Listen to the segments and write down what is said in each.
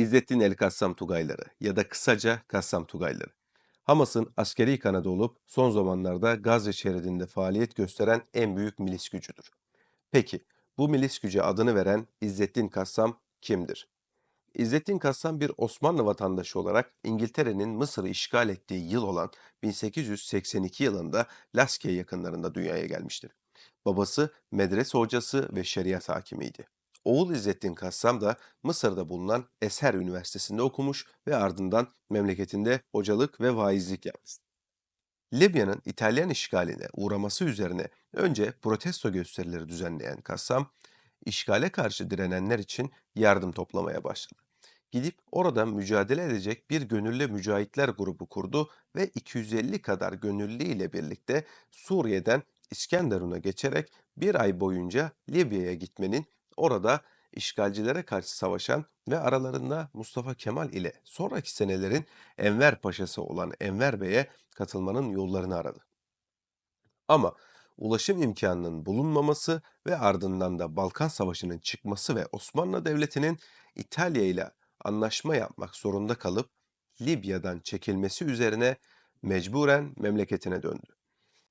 İzzettin El Kassam Tugayları ya da kısaca Kassam Tugayları. Hamas'ın askeri kanadı olup son zamanlarda Gazze şeridinde faaliyet gösteren en büyük milis gücüdür. Peki bu milis güce adını veren İzzettin Kassam kimdir? İzzettin Kassam bir Osmanlı vatandaşı olarak İngiltere'nin Mısır'ı işgal ettiği yıl olan 1882 yılında Laskiye yakınlarında dünyaya gelmiştir. Babası medrese hocası ve şeriat hakimiydi. Oğul İzzettin Kassam da Mısır'da bulunan Eser Üniversitesi'nde okumuş ve ardından memleketinde hocalık ve vaizlik yapmıştır. Libya'nın İtalyan işgaline uğraması üzerine önce protesto gösterileri düzenleyen Kassam, işgale karşı direnenler için yardım toplamaya başladı. Gidip orada mücadele edecek bir gönüllü mücahitler grubu kurdu ve 250 kadar gönüllü ile birlikte Suriye'den İskenderun'a geçerek bir ay boyunca Libya'ya gitmenin orada işgalcilere karşı savaşan ve aralarında Mustafa Kemal ile sonraki senelerin Enver Paşası olan Enver Bey'e katılmanın yollarını aradı. Ama ulaşım imkanının bulunmaması ve ardından da Balkan Savaşı'nın çıkması ve Osmanlı Devleti'nin İtalya ile anlaşma yapmak zorunda kalıp Libya'dan çekilmesi üzerine mecburen memleketine döndü.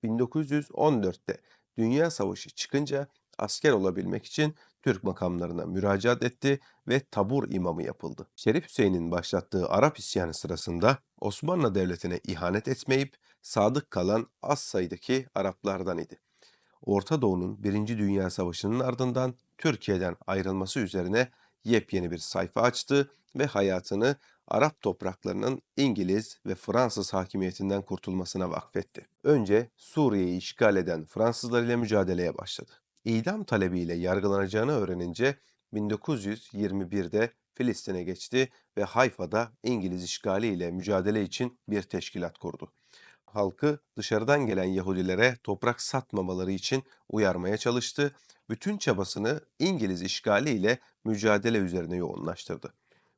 1914'te Dünya Savaşı çıkınca asker olabilmek için Türk makamlarına müracaat etti ve tabur imamı yapıldı. Şerif Hüseyin'in başlattığı Arap isyanı sırasında Osmanlı Devleti'ne ihanet etmeyip sadık kalan az sayıdaki Araplardan idi. Orta Doğu'nun Birinci Dünya Savaşı'nın ardından Türkiye'den ayrılması üzerine yepyeni bir sayfa açtı ve hayatını Arap topraklarının İngiliz ve Fransız hakimiyetinden kurtulmasına vakfetti. Önce Suriye'yi işgal eden Fransızlar ile mücadeleye başladı. İdam talebiyle yargılanacağını öğrenince 1921'de Filistin'e geçti ve Hayfa'da İngiliz işgali ile mücadele için bir teşkilat kurdu. Halkı dışarıdan gelen Yahudilere toprak satmamaları için uyarmaya çalıştı. Bütün çabasını İngiliz işgali ile mücadele üzerine yoğunlaştırdı.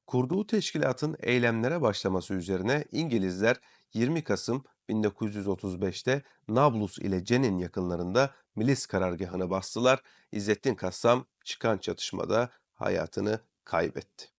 Kurduğu teşkilatın eylemlere başlaması üzerine İngilizler 20 Kasım 1935'te Nablus ile Cenin yakınlarında milis karargahını bastılar. İzzettin Kassam çıkan çatışmada hayatını kaybetti.